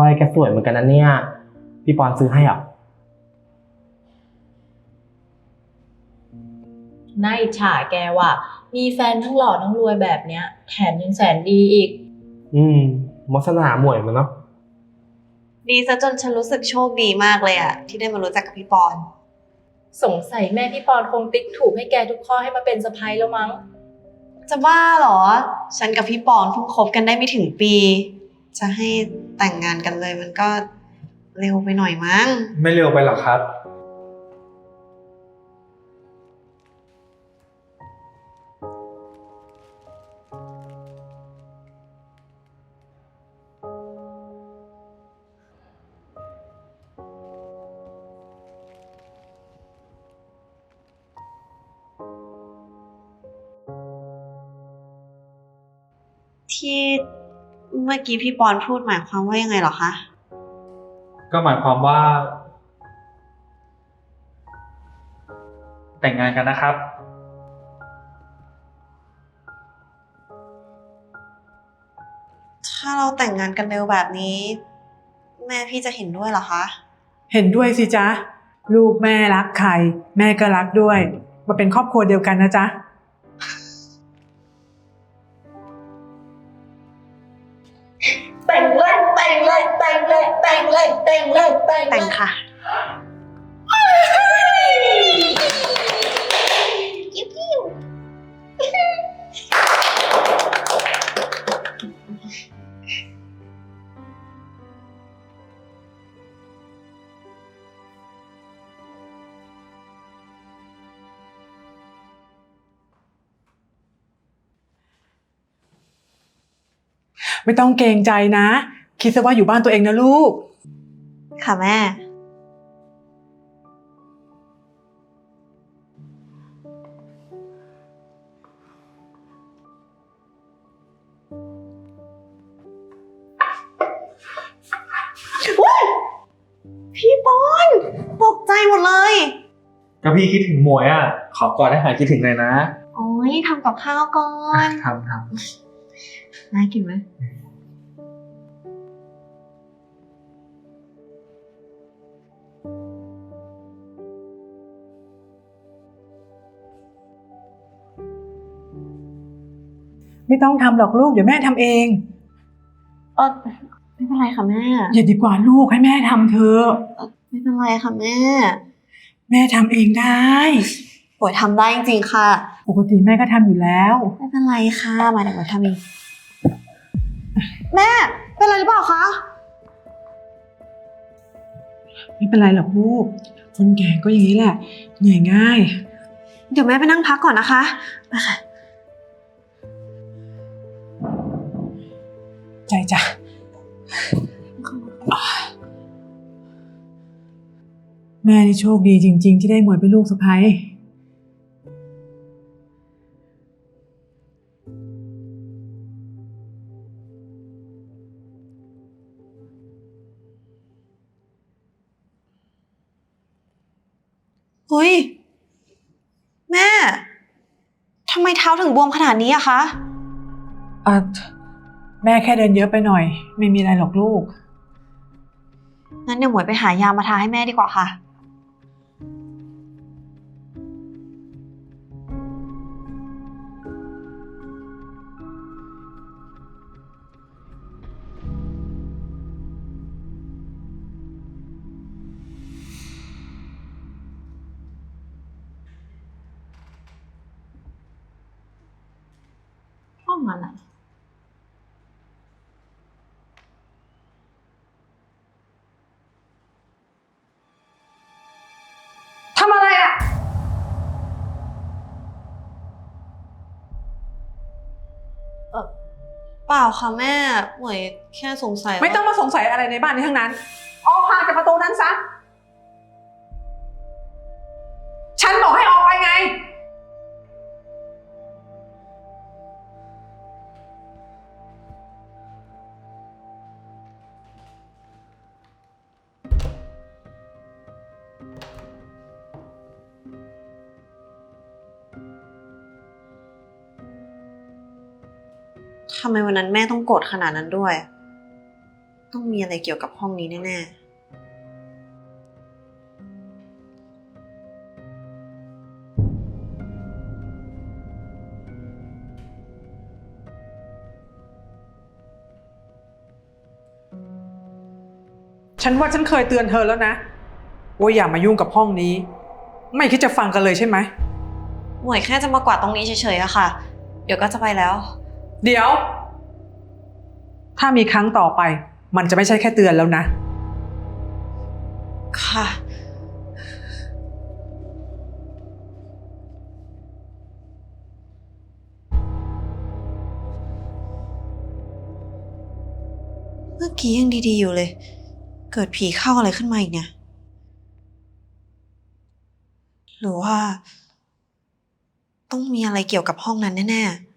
ร้อยแกสวยเหมือนกันนะเนี่ย พี่ปอนซื้อให้เหรอน่าอิจฉาแกว่ะ มีแฟนทั้งหล่อทั้งรวยแบบเนี้ย แถมยังแสนดีอีก อืมมอสนาหมวยมันเนาะ ดีซะจนฉันรู้สึกโชคดีมากเลยอะที่ได้มารู้จักกับพี่ปอน สงสัยแม่พี่ปอนคงติ๊กถูกให้แกทุกข้อให้มาเป็นสะพ้ยแล้วมั้ง จะบ้าเหรอ ฉันกับพี่ปอนเพิ่งคบกันได้ไม่ถึงปี จะให้ แต่งงานกันเลยมันก็เร็วไปหน่อยมั้ง ไม่เร็วไปหรอกครับ ที่ เมื่อกี้พี่ปอนพูดหมายความว่ายังไงเหรอคะ ก็หมายความว่า แต่งงานกันนะครับ ถ้าเราแต่งงานกันเร็วแบบนี้ แม่พี่จะเห็นด้วยเหรอคะ เห็นด้วยสิจ๊ะ ลูกแม่รักใคร แม่ก็รักด้วย มาเป็นครอบครัวเดียวกันนะจ๊ะ แต่งเลยแต่งเลยแต่งเลยแต่งแต่งค่ะไม่ต้องเกรงใจนะ คิดซะว่าอยู่บ้านตัวเองนะลูก ค่ะแม่ว้ายพี่ปอนตกใจหมดเลย ก็พี่คิดถึงหมวยอะ ขอกอดให้หายคิดถึงหน่อยนะ โอ้ยทำกับข้าวก่อนทำทน่ากินไหม ไม่ต้องทำหรอกลูกเดี๋ยวแม่ทำเอง เออไม่เป็นไรค่ะแม่ อย่าดีกว่าลูกให้แม่ทำเถอะไม่เป็นไรค่ะแม่ แม่ทำเองได้ ป่วยทำได้จริงๆค่ะ ปกติแม่ก็ทำอยู่แล้ว ไม่เป็นไรค่ะ มาเดี๋ยวป่วยทำเองแม่ เป็นไรหรือเปล่าคะ ไม่เป็นไรหรอกลูก คนแก่ก็อย่างนี้แหละ เหนื่อยง่าย เดี๋ยวแม่ไปนั่งพักก่อนนะคะไปค่ะ ใจจ้ะ แม่นี่โชคดีจริง ๆ ที่ได้หมวยเป็นลูกสะใภ้เฮ้ย แม่ ทำไมเท้าถึงบวมขนาดนี้อะคะ อะ แม่แค่เดินเยอะไปหน่อย ไม่มีอะไรหรอกลูก งั้นเดี๋ยวหมวยไปหายามาทาให้แม่ดีกว่าค่ะ ห้องอะไร เปล่าค่ะแม่หมวยแค่สงสัยไม่ต้องมาสงสัยอะไรในบ้านนี้ทั้งนั้น ออกห่างจากประตูนั้นซะ ฉันบอกให้ออกไปไง ทำไมวันนั้นแม่ต้องโกรธขนาดนั้นด้วย ต้องมีอะไรเกี่ยวกับห้องนี้แน่ๆฉันว่าฉันเคยเตือนเธอแล้วนะ ว่าอย่ามายุ่งกับห้องนี้ ไม่คิดจะฟังกันเลยใช่ไหมหมวยแค่จะมากวาดตรงนี้เฉยๆอะค่ะ เดี๋ยวก็จะไปแล้ว เดี๋ยว ถ้ามีครั้งต่อไป มันจะไม่ใช่แค่เตือนแล้วนะ ค่ะ เมื่อกี้ยังดีๆอยู่เลย เกิดผีเข้าอะไรขึ้นมาอีกเนี่ย หรือว่า ต้องมีอะไรเกี่ยวกับห้องนั้นแน่ๆ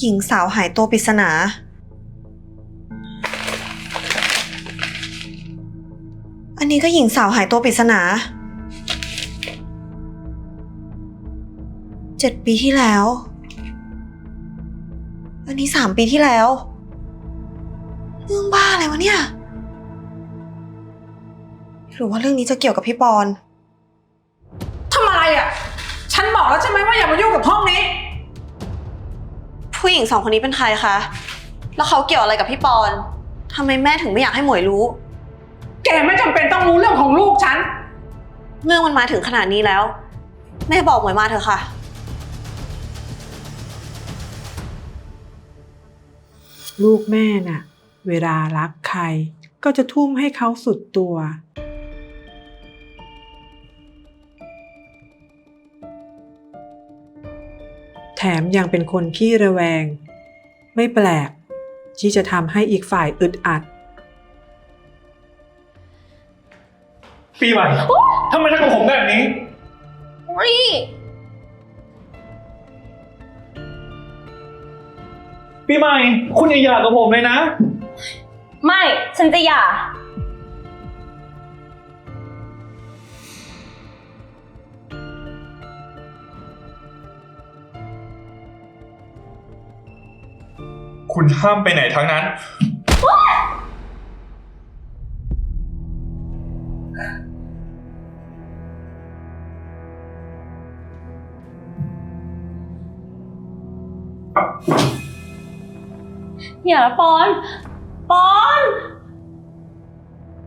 หญิงสาวหายตัวปริศนา อันนี้ก็หญิงสาวหายตัวปริศนา เจ็ดปีที่แล้ว อันนี้สามปีที่แล้ว เรื่องบ้าอะไรวะเนี่ย หรือว่าเรื่องนี้จะเกี่ยวกับพี่ปอน ทำอะไรอะ ฉันบอกแล้วใช่ไหมว่าอย่ามายุ่งกับห้องนี้ ผู้หญิงสองคนนี้เป็นใครคะ แล้วเขาเกี่ยวอะไรกับพี่ปอนทำไมแม่ถึงไม่อยากให้หมวยรู้ แกไม่จำเป็นต้องรู้เรื่องของลูกฉัน เรื่องมันมาถึงขนาดนี้แล้ว แม่บอกหมวยมาเถอะค่ะ ลูกแม่น่ะ เวลารักใครก็จะทุ่มให้เขาสุดตัว มยังเป็นคนขี้ระแวง ไม่แปลก ที่จะทำให้อีกฝ่ายอึดอัด ปีใหม่ทำไมทำกับผมแบบนี้ปีใหม่ คุณอย่าหย่ากับผมเลยนะ ไม่ ฉันจะหย่า คุณห้ามไปไหนทั้งนั้น อย่าละปอน ปอน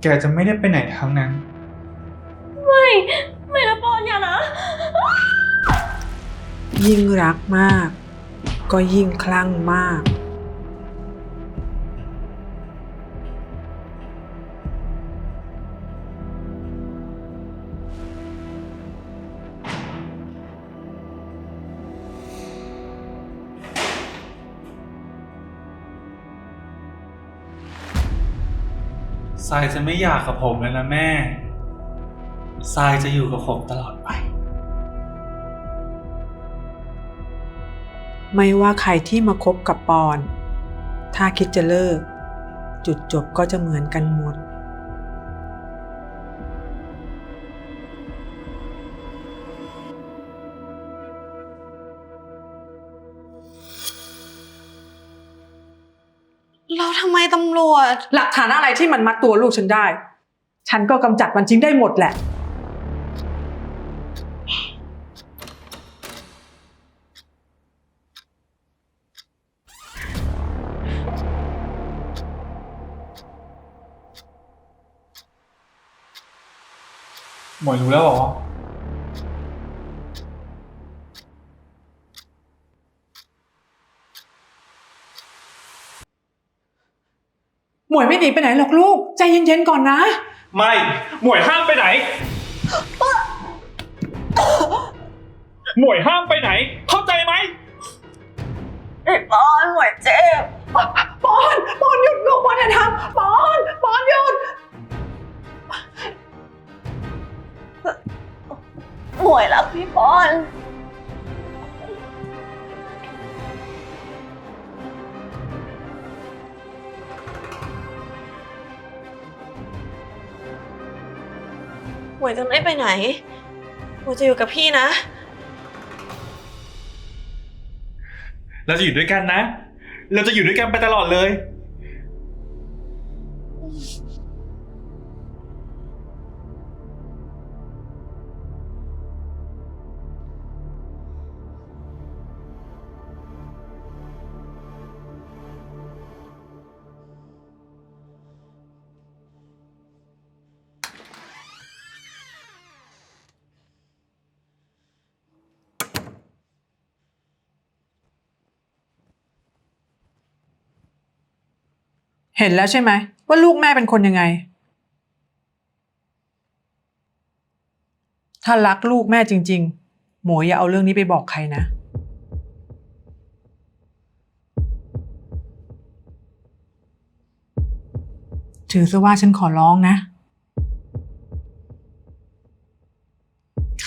แกจะไม่ได้ไปไหนทั้งนั้น ไม่ ไม่ละปอนอย่านะ ยิ่งรักมาก ก็ยิ่งคลั่งมาก ทรายจะไม่อยากกับผมแล้วนะแม่ทรายจะอยู่กับผมตลอดไป ไม่ว่าใครที่มาคบกับปอน ถ้าคิดจะเลิก จุดจบก็จะเหมือนกันหมด ตำรวจ หลักฐานอะไรที่มันมัดตัวลูกฉันได้ ฉันก็กำจัดมันทิ้งได้หมดแหละ หมวยรู้แล้วเหรอ หมวยไม่หนีไปไหนหรอกลูก ใจเย็นๆก่อนนะ ไม่ หมวยห้ามไปไหน หมวยห้ามไปไหน เข้าใจไหมพี่ปอนหมวยเจ็บ ปอนปอนหยุดลูกปอนอย่าทำปอนปอนหยุด หมวยรักพี่ปอน หมวยจะไม่ไปไหนหมวยจะอยู่กับพี่นะ เราจะอยู่ด้วยกันนะ เราจะอยู่ด้วยกันไปตลอดเลย เห็นแล้วใช่ไหมว่าลูกแม่เป็นคนยังไง ถ้ารักลูกแม่จริง ๆ หมวยอย่าเอาเรื่องนี้ไปบอกใครนะ ถือซะว่าฉันขอร้องนะ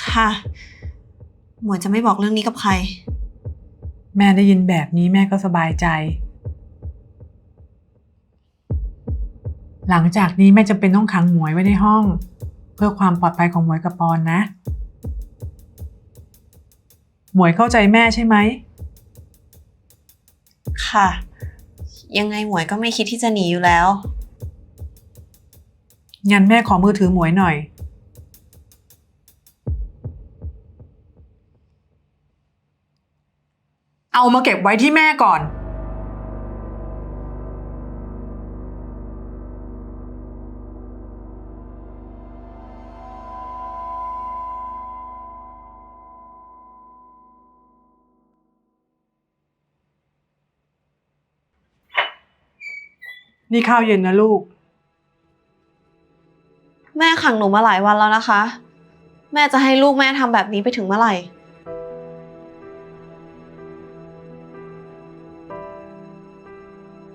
ค่ะ หมวยจะไม่บอกเรื่องนี้กับใคร แม่ได้ยินแบบนี้แม่ก็สบายใจ หลังจากนี้แม่จำเป็นต้องขังหมวยไว้ในห้อง เพื่อความปลอดภัยของหมวยกับปอนนะ หมวยเข้าใจแม่ใช่ไหม ค่ะ ยังไงหมวยก็ไม่คิดที่จะหนีอยู่แล้ว งั้นแม่ขอมือถือหมวยหน่อย เอามาเก็บไว้ที่แม่ก่อน นี่ข้าวเย็นนะลูก แม่ขังหนูมาหลายวันแล้วนะคะ แม่จะให้ลูกแม่ทำแบบนี้ไปถึงเมื่อไหร่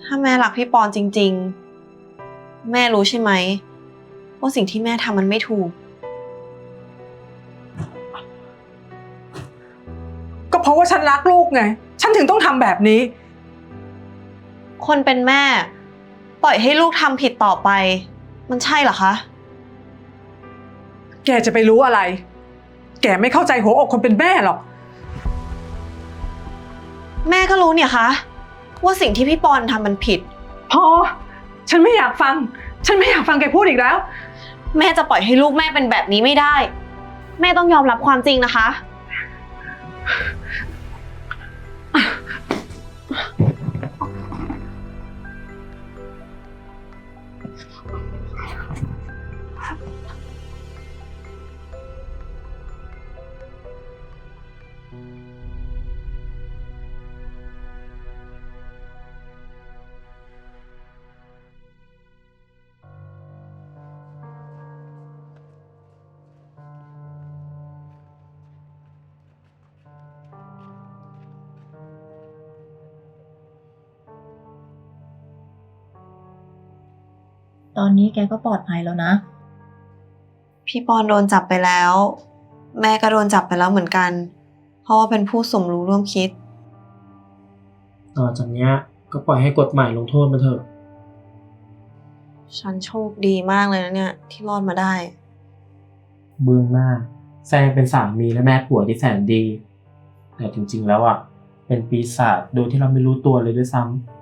ถ้าแม่รักพี่ปอนจริง ๆ แม่รู้ใช่ไหมว่าสิ่งที่แม่ทำมันไม่ถูก ก็เพราะว่าฉันรักลูกไง ฉันถึงต้องทำแบบนี้ คนเป็นแม่ป ล่อยให้ลูกทำผิดต่อไป มันใช่เหรอคะ แกจะไปรู้อะไร แกไม่เข้าใจหัวอกคนเป็นแม่หรอก แม่ก็รู้เนี่ยคะ ว่าสิ่งที่พี่ปอนทำมันผิด พอ ฉันไม่อยากฟัง ฉันไม่อยากฟังแกพูดอีกแล้ว แม่จะปล่อยให้ลูกแม่เป็นแบบนี้ไม่ได้ แม่ต้องยอมรับความจริงนะคะ ตอนนี้แกก็ปลอดภัยแล้วนะ พี่ปอนโดนจับไปแล้ว แม่ก็โดนจับไปแล้วเหมือนกัน เพราะว่าเป็นผู้สมรู้ร่วมคิด ต่อจากเนี้ยก็ปล่อยให้กฎหมายลงโทษมาเถอะ ฉันโชคดีมากเลยนะเนี่ยที่รอดมาได้ เบื้องหน้าแซงเป็นสามีและแม่ผัวที่แสนดี แต่จริงๆแล้วอะ เป็นปีศาจโดยที่เราไม่รู้ตัวเลยด้วยซ้ำ